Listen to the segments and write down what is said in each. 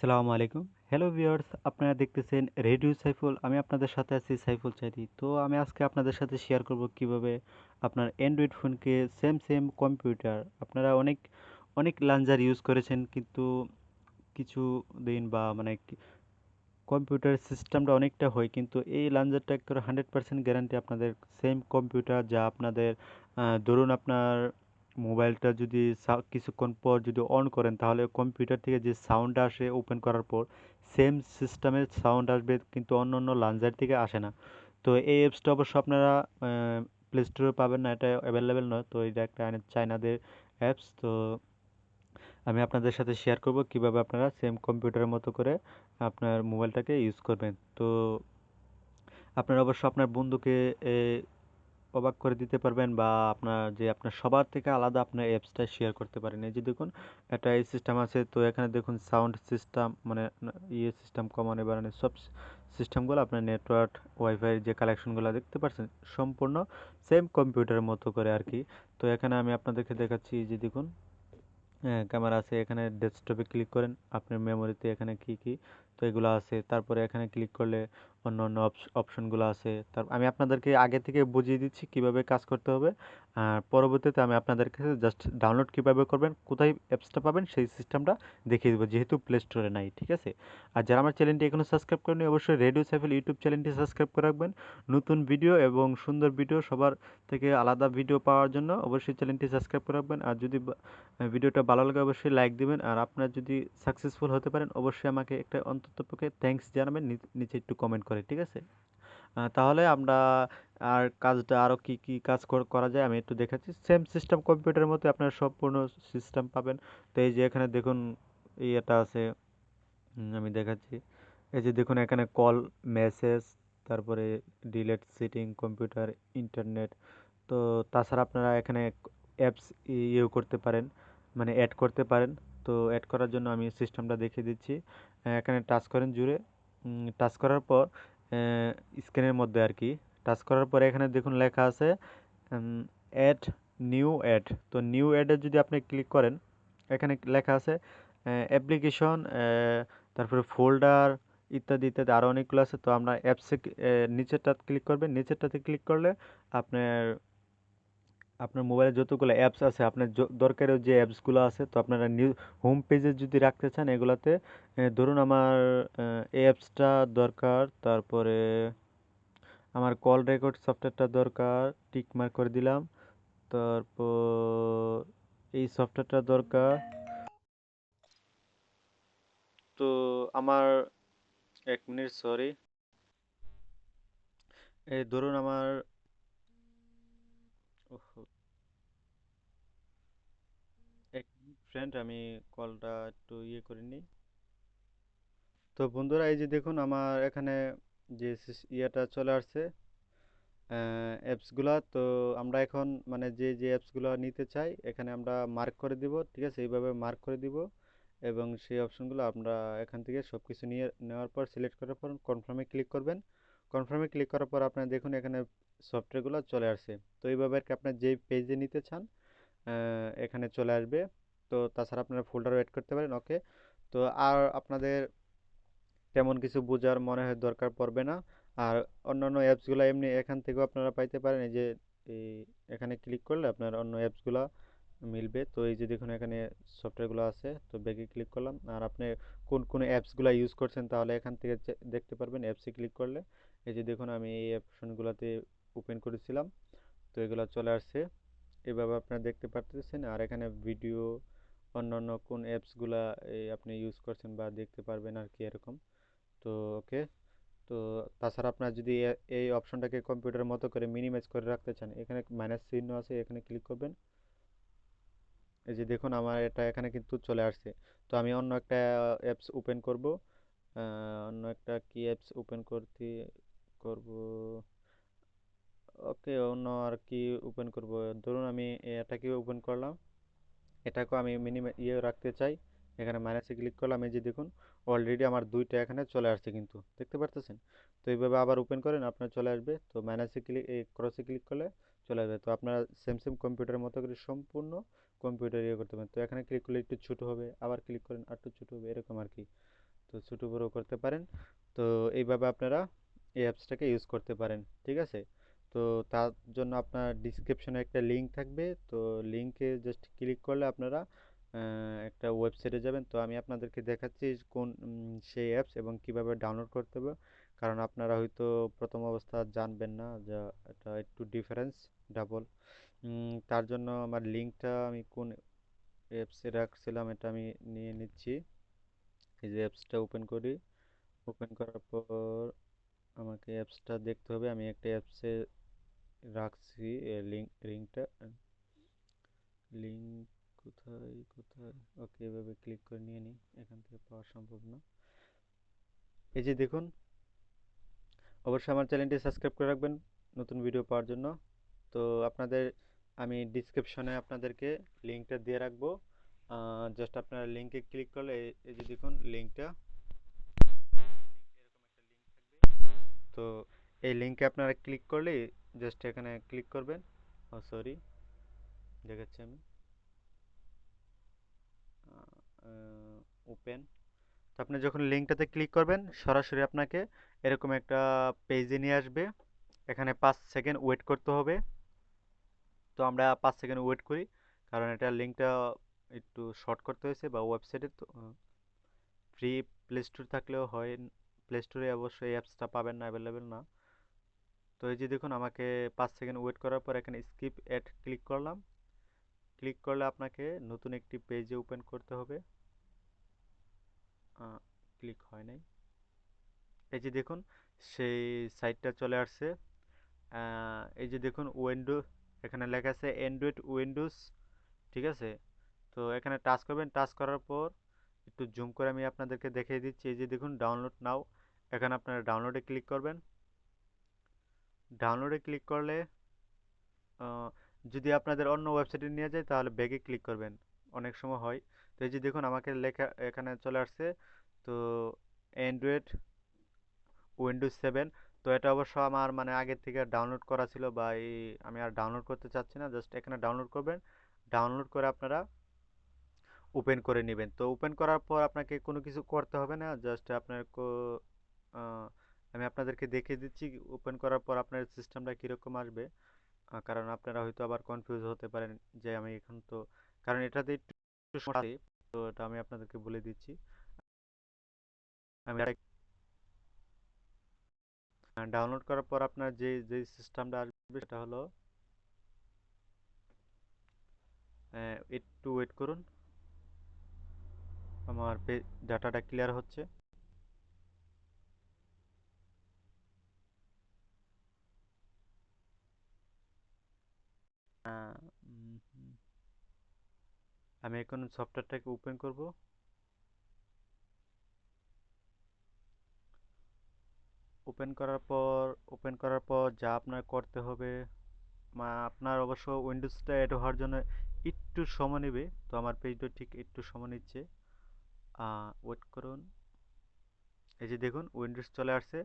আসসালামু আলাইকুম। Hello viewers আপনারা দেখতেছেন রেডিও সাইফুল আমি আপনাদের সাথে আছি সাইফুল চাইদি তো আমি আজকে আপনাদের সাথে শেয়ার করব কীভাবে আপনার অ্যান্ড্রয়েড ফোনকে সেম সেম কম্পিউটার আপনারা অনেক অনেক লাঞ্জার ইউজ করেছেন, কিন্তু কিছু দিন বা মানে কম্পিউটার সিস্টেমটা অনেকটা হয়, কিন্তু এই লাঞ্জারটা একটু হান্ড্রেড পার্সেন্ট গ্যারান্টি আপনাদের সেম কম্পিউটার যা আপনাদের ধরুন আপনার মোবাইলটা যদি কিছুক্ষণ পর যদি অন করেন, তাহলে কম্পিউটার থেকে যে সাউন্ড আসে ওপেন করার পর সেম সিস্টেমের সাউন্ড আসবে কিন্তু অন্য অন্য লাঞ্জার থেকে আসে না। তো এই অ্যাপসটা অবশ্য আপনারা প্লে স্টোরে পাবেন না, এটা অ্যাভেলেবেল নয়। তো এটা একটা চায়নাদের অ্যাপস তো আমি আপনাদের সাথে শেয়ার করব কীভাবে আপনারা সেম কম্পিউটারের মতো করে আপনার মোবাইলটাকে ইউজ করবেন। তো আপনারা অবশ্য আপনার বন্ধুকে অবাক করে দিতে পারবেন বা আপনার যে আপনার সবার থেকে আলাদা আপনার অ্যাপসটা শেয়ার করতে পারেন। এই যে দেখুন, একটা এই সিস্টেম আছে, তো এখানে দেখুন সাউন্ড সিস্টেম মানে ইয়ে সিস্টেম কমানো বাড়ানো সব সিস্টেমগুলো আপনার নেটওয়ার্ক ওয়াইফাই যে কালেকশনগুলো দেখতে পাচ্ছেন সম্পূর্ণ সেম কম্পিউটারের মতো করে আর কি তো এখানে আমি আপনাদেরকে দেখাচ্ছি যে দেখুন ক্যামেরা আছে, এখানে ডেস্কটপে ক্লিক করেন, আপনার মেমোরিতে এখানে কি কি, তো এগুলো আছে। তারপরে এখানে ক্লিক করলে অন্য অন্য অপশনগুলো আছে। তার, আমি আপনাদেরকে আগে থেকে বুঝিয়ে দিচ্ছি কীভাবে কাজ করতে হবে। আর পরবর্তীতে আমি আপনাদের কাছে জাস্ট ডাউনলোড কীভাবে করবেন, কোথায় অ্যাপসটা পাবেন সেই সিস্টেমটা দেখিয়ে দেবো, যেহেতু প্লে স্টোরে নাই, ঠিক আছে? আর যারা আমার চ্যানেলটি এখনও সাবস্ক্রাইব করেনি অবশ্যই রেডিও সাইফেল ইউটিউব চ্যানেলটি সাবস্ক্রাইব করে রাখবেন। নতুন ভিডিও এবং সুন্দর ভিডিও সবার থেকে আলাদা ভিডিও পাওয়ার জন্য অবশ্যই চ্যানেলটি সাবস্ক্রাইব করে রাখবেন। আর যদি ভিডিওটা ভালো লাগে, অবশ্যই লাইক দিবেন। আর আপনার যদি সাকসেসফুল হতে পারেন, অবশ্যই আমাকে একটা অন্তত পক্ষে থ্যাঙ্কস জানাবেন নিচে একটু কমেন্ট করে, ঠিক আছে? তাহলে আমরা আর কাজটা আরও কি কি কাজ করা যায় আমি একটু দেখাচ্ছি। সেম সিস্টেম কম্পিউটারের মতো আপনার সম্পূর্ণ সিস্টেম পাবেন। তো এই যে এখানে দেখুন, ইয়েটা আছে আমি দেখাচ্ছি। এই যে দেখুন, এখানে কল মেসেজ তারপরে ডিলেট সিটিং কম্পিউটার ইন্টারনেট তো তাছাড়া আপনারা এখানে অ্যাপস ইয়েও করতে পারেন মানে অ্যাড করতে পারেন। তো অ্যাড করার জন্য আমি সিস্টেমটা দেখিয়ে দিচ্ছি। এখানে টাচ করেন জুড়ে। টাচ করার পর স্ক্রিনের মধ্যে আর কি। টাচ করার পরে এখানে দেখুন লেখা আছে অ্যাড নিউ অ্যাড তো নিউ অ্যাডে যদি আপনি ক্লিক করেন, এখানে লেখা আছে অ্যাপ্লিকেশন তারপরে ফোল্ডার ইত্যাদি ইত্যাদি আরও অনেকগুলো আছে। তো আমরা অ্যাপসে নিচেরটা ক্লিক করবেন। নিচেরটাতে ক্লিক করলে আপনার আপনার মোবাইলে যতগুলো অ্যাপস আছে, আপনার দরকারের দরকারি যে অ্যাপসগুলো আছে, তো আপনারা নিউ হোম পেজে যদি রাখতে চান এগুলাতে ধরুন আমার অ্যাপসটা দরকার, তারপরে আমার কল রেকর্ড সফটওয়্যারটা দরকার টিক মার্ক করে দিলাম, তারপর এই সফটওয়্যারটা দরকার। তো আমার এক মিনিট সরি এই ধরুন আমার এক ফ্রেন্ড আমি কলটা একটু ইয়ে করে নিই। তো বন্ধুরা, এই যে দেখুন, আমার এখানে যে ইয়েটা চলে আসছে অ্যাপসগুলা তো আমরা এখন মানে যে যে অ্যাপসগুলো নিতে চাই, এখানে আমরা মার্ক করে দিব, ঠিক আছে? এইভাবে মার্ক করে দিব, এবং সেই অপশনগুলো আমরা এখান থেকে সব কিছু নিয়ে, নেওয়ার পর সিলেক্ট করার পর কনফার্মে ক্লিক করবেন। কনফার্মে ক্লিক করার পর আপনার দেখুন, এখানে সফটওয়্যারগুলো চলে আসছে তো এইভাবে আর কি আপনার যে পেজে নিতে চান এখানে চলে আসবে। তো তাছাড়া আপনারা ফোল্ডারও অ্যাড করতে পারেন ওকে তো আর আপনাদের তেমন কিছু বোঝার মনে হয় দরকার পড়বে না। আর অন্যান্য অ্যাপসগুলো এমনি এখান থেকেও আপনারা পাইতে পারেন। এই যে এখানে ক্লিক করলে আপনার অন্য অ্যাপসগুলো মিলবে। তো এই যে দেখুন, এখানে সফটওয়্যারগুলো আছে। তো ব্যাগে ক্লিক করলাম। আর আপনি কোন কোন অ্যাপসগুলো ইউজ করছেন তাহলে এখান থেকে দেখতে পারবেন। অ্যাপসে ক্লিক করলে এই যে দেখুন, আমি এই অপশনগুলোতে ওপেন করেছিলাম। তো এগুলো চলে আসছে। এভাবে আপনারা দেখতে পারতেছেন। আর এখানে ভিডিও অন্যান্য কোন অ্যাপসগুলা আপনি ইউজ করছেন বা দেখতে পারবেন আর কি এরকম। তো ওকে তো তাছাড়া আপনার যদি এই অপশনটাকে কম্পিউটারের মতো করে মিনিমাইজ করে রাখতে চান, এখানে মাইনাস চিহ্ন আছে, এখানে ক্লিক করবেন। এই যে দেখুন, আমার এটা এখানে কিন্তু চলে আসছে। তো আমি অন্য একটা অ্যাপস ওপেন করব। অন্য একটা কি অ্যাপস ওপেন করতে, করব? ওকে, অন্য আর কি ওপেন করব? ধরুন আমি এটাকে ওপেন করলাম? এটাকেও আমি মিনিমাম ইয়ে রাখতে চাই। এখানে মাইনাসে ক্লিক করলাম, এই যে দেখুন অলরেডি আমার দুইটা এখানে চলে আসছে কিন্তু, দেখতে পারতেছেন? তো এইভাবে আবার ওপেন করেন, আপনার চলে আসবে। তো মাইনাসে ক্লিক এই ক্রসে ক্লিক করলে চলে আসবে। তো আপনারা সেম সেম কম্পিউটারের মতো করে সম্পূর্ণ কম্পিউটার ইয়ে করতে পারেন। তো এখানে ক্লিক করলে একটু ছোটো হবে, আবার ক্লিক করেন আর একটু ছোটো হবে, এরকম আর কি। তো ছোটো বড়ো করতে পারেন। তো এইভাবে আপনারা এই অ্যাপসটাকে ইউজ করতে পারেন, ঠিক আছে? তো তার জন্য আপনার ডিসক্রিপশনে একটা লিঙ্ক থাকবে। তো লিঙ্কে জাস্ট ক্লিক করলে আপনারা একটা ওয়েবসাইটে যাবেন। তো আমি আপনাদেরকে দেখাচ্ছি কোন সেই অ্যাপস এবং কীভাবে ডাউনলোড করতে হবে। কারণ আপনারা হয়তো প্রথম অবস্থা জানবেন না যা, এটা একটু ডিফারেন্স ডাবল তার জন্য আমার লিঙ্কটা আমি কোন অ্যাপসে রাখছিলাম এটা আমি নিয়ে নিচ্ছি। এই যে অ্যাপসটা ওপেন করি। ওপেন করার পর আমাকে অ্যাপসটা দেখতে হবে। আমি একটা অ্যাপসে রাখছি লিঙ্ক লিঙ্কটা লিঙ্ক কোথায় কোথায়? ওকে এভাবে ক্লিক করে নিয়ে নিই, এখান থেকে পাওয়া সম্ভব না। এই যে দেখুন, অবশ্যই আমার চ্যানেলটি সাবস্ক্রাইব করে রাখবেন নতুন ভিডিও পাওয়ার জন্য। তো আপনাদের, আমি ডিসক্রিপশনে আপনাদেরকে লিঙ্কটা দিয়ে রাখব। জাস্ট আপনারা লিঙ্কে ক্লিক করলে, এই যে দেখুন লিঙ্কটা তো এই লিঙ্কে আপনারা ক্লিক করলে জাস্ট এখানে ক্লিক করবেন। ও সরি দেখাচ্ছি আমি। ওপেন তো আপনি যখন লিঙ্কটাতে ক্লিক করবেন, সরাসরি আপনাকে এরকম একটা পেজে নিয়ে আসবে। এখানে পাঁচ সেকেন্ড ওয়েট করতে হবে। তো আমরা পাঁচ সেকেন্ড ওয়েট করি। কারণ এটা লিঙ্কটা একটু শর্ট করতে হয়েছে বা ওয়েবসাইটে তো ফ্রি প্লে স্টোর থাকলেও হয়। প্লে স্টোরে অবশ্যই অ্যাপসটা পাবেন না অ্যাভেলেবেল না। তো এই যে দেখুন, আমাকে পাঁচ সেকেন্ড ওয়েট করার পর এখানে স্কিপ অ্যাড ক্লিক করলাম। ক্লিক করলে আপনাকে নতুন একটি পেজে ওপেন করতে হবে। ক্লিক হয় নাই। এই যে দেখুন, সেই সাইটটা চলে আসছে। এই যে দেখুন, উইন্ডো, এখানে লেখা আছে অ্যান্ড্রয়েড উইন্ডোজ, ঠিক আছে? তো এখানে টাচ করবেন, টাচ করার পর একটু জুম করে আমি আপনাদেরকে দেখিয়ে দিচ্ছি। এই যে দেখুন, ডাউনলোড নাও। এখানে আপনারা ডাউনলোডে ক্লিক করবেন। ডাউনলোডে ক্লিক করলে যদি আপনাদের অন্য ওয়েবসাইটে নিয়ে যায়, তাহলে ব্যাগে ক্লিক করবেন। অনেক সময় হয়। তো এই যে দেখুন, আমাকে লেখা এখানে চলে আসছে। তো অ্যান্ড্রয়েড উইন্ডোজ সেভেন তো এটা অবশ্য আমার মানে আগের থেকে ডাউনলোড করা ছিল বা এই আমি আর ডাউনলোড করতে চাচ্ছি না জাস্ট এখানে ডাউনলোড করবেন। ডাউনলোড করে আপনারা ওপেন করে নেবেন। তো ওপেন করার পর আপনাকে কোনো কিছু করতে হবে না জাস্ট আপনার আমি আপনাদেরকে দেখে দিচ্ছি ওপেন করার পর আপনার সিস্টেমটা কীরকম আসবে। কারণ আপনারা হয়তো আবার কনফিউজ হতে পারেন যে আমি এখন তো, কারণ এটাতে একটু তো এটা আমি আপনাদেরকে বলে দিচ্ছি। আমি ডাউনলোড করার পর আপনার যে যে সিস্টেমটা আসবে সেটা হলো একটু ওয়েট করুন। আমার ডাটাটা ক্লিয়ার হচ্ছে। আমি এখন সফটওয়্যারটাকে ওপেন করব। ওপেন করার পর, ওপেন করার পর যা আপনার করতে হবে আপনার অবশ্য উইন্ডোজটা অ্যাড হওয়ার জন্য একটু সময় নেবে, তো আমার পেজটা ঠিক একটু সময় নিচ্ছে। ওয়েট করুন। এই যে দেখুন, উইন্ডোজ চলে আসছে।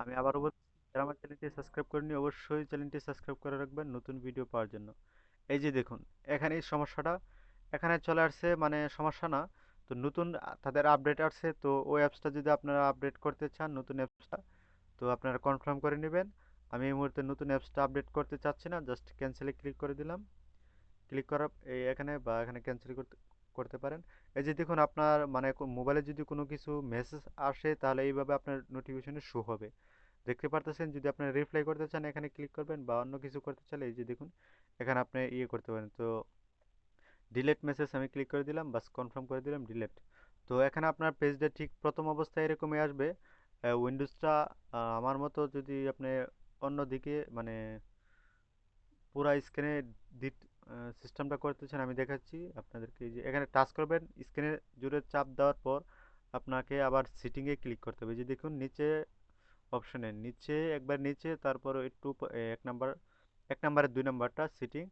আমি আবার যারা আমার চ্যানেলটি সাবস্ক্রাইব করেনি অবশ্যই চ্যানেলটি সাবস্ক্রাইব করে রাখবেন নতুন ভিডিও পাওয়ার জন্য। এই যে দেখুন, এখানে এই সমস্যাটা, এখানে চলে আসছে মানে সমস্যা না, তো নতুন তাদের আপডেট আসছে, তো ওই অ্যাপসটা যদি আপনারা আপডেট করতে চান, নতুন অ্যাপসটা তো আপনারা কনফার্ম করে নেবেন। আমি এই মুহূর্তে নতুন অ্যাপসটা আপডেট করতে চাচ্ছি না জাস্ট ক্যান্সেলে ক্লিক করে দিলাম। ক্লিক করার এই এখানে বা এখানে ক্যান্সেল করতে করতে পারেন। এই যে দেখুন, আপনার মানে মোবাইলে যদি কোনো কিছু মেসেজ আসে, তাহলে এইভাবে আপনার নোটিফিকেশনে শো হবে। দেখতে পারতেছেন, যদি আপনি রিপ্লাই করতে চান, এখানে ক্লিক করবেন বা অন্য কিছু করতে চাইলে এই যে দেখুন, এখানে আপনি ইয়ে করতে পারেন। তো ডিলেট মেসেজ আমি ক্লিক করে দিলাম, বাস কনফার্ম করে দিলাম ডিলেট তো এখানে আপনার পেজটা ঠিক প্রথম অবস্থায় এরকমই আসবে। উইন্ডোজটা আমার মতো যদি আপনি অন্য দিকে মানে পুরা স্ক্রিনে দিট সিস্টেমটা করতেছেন আমি দেখাচ্ছি আপনাদেরকে যে এখানে টাচ করবেন স্ক্রিনে জুড়ে চাপ দেওয়ার পর আপনাকে আবার সিটিংয়ে ক্লিক করতে হবে। যে দেখুন, নিচে অপশনের নিচে, একবার নিচে, তারপর একটু এক নাম্বার এক নাম্বারের দুই নাম্বারটা সিটিং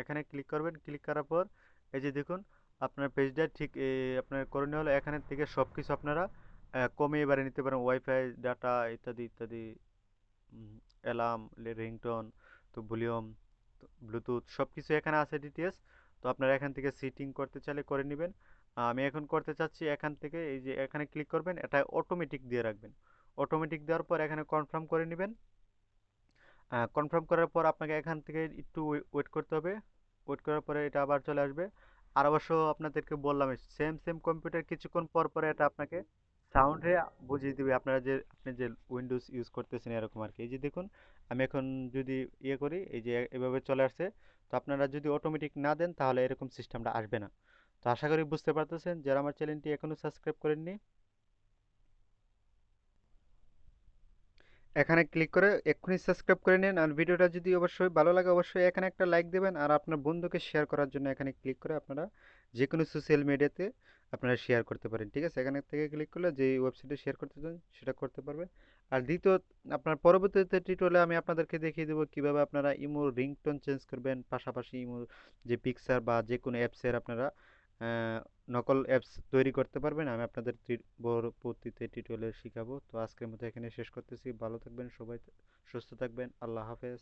এখানে ক্লিক করবেন ক্লিক করার পর এই যে দেখুন, আপনার পেজটা ঠিক আপনার করণীয় হলো এখানের থেকে সব কিছু আপনারা কমিয়ে এবারে নিতে পারেন। ওয়াইফাই ডাটা ইত্যাদি ইত্যাদি অ্যালার্ম রিংটোন তো ভলিউম ব্লুটুথ সব কিছু এখানে আছে ডিটিএস তো আপনারা এখান থেকে সিটিং করতে চাইলে করে নেবেন। আমি এখন করতে চাচ্ছি এখান থেকে, এই যে এখানে ক্লিক করবেন, এটা অটোমেটিক দিয়ে রাখবেন। অটোমেটিক দেওয়ার পর এখানে কনফার্ম করে নেবেন। কনফার্ম করার পর আপনাকে এখান থেকে একটু ওয়েট করতে হবে। ওয়েট করার পরে এটা আবার চলে আসবে। আর অবশ্য আপনাদেরকে বললাম সেম সেম কম্পিউটার কিছুক্ষণ পর পরে এটা আপনাকে সাউন্ডে বুঝিয়ে দিবে। আপনারা যে, আপনি যে উইন্ডোজ ইউজ করতেছেন এরকম আর কি এই যে দেখুন, আমি এখন যদি ইয়ে করি, এই যে এভাবে চলে আসছে, তো আপনারা যদি অটোমেটিক না দেন, তাহলে এরকম সিস্টেমটা আসবে না। তো আশা করি বুঝতে পারতেছেন। যারা আমার চ্যানেলটি এখনও সাবস্ক্রাইব করেননি এখানে ক্লিক করে এক্ষুনি সাবস্ক্রাইব করে নিন। আর ভিডিওটা যদি অবশ্যই ভালো লাগে, অবশ্যই এখানে একটা লাইক দেবেন। আর আপনার বন্ধুকে শেয়ার করার জন্য এখানে ক্লিক করে আপনারা যে কোনো সোশ্যাল মিডিয়াতে আপনারা শেয়ার করতে পারেন, ঠিক আছে? এখানে থেকে ক্লিক করলে যে ওয়েবসাইটে শেয়ার করতে চান, সেটা করতে পারবেন আর দ্বিতীয়, আপনার পরবর্তীতে টিউটোরিয়ালে আমি আপনাদেরকে দেখিয়ে দেবো কীভাবে আপনারা ইমো রিংটোন চেঞ্জ করবেন। পাশাপাশি ইমোর যে পিকচার বা যে কোনো অ্যাপসের আপনারা নকল অ্যাপস তৈরি করতে পারবেন। আমি আপনাদের পরবর্তীতে টিউটোরিয়ালে শেখাবো। তো আজকের মতো এখানে শেষ করতেছি। ভালো থাকবেন, সবাই সুস্থ থাকবেন। আল্লাহ হাফেজ।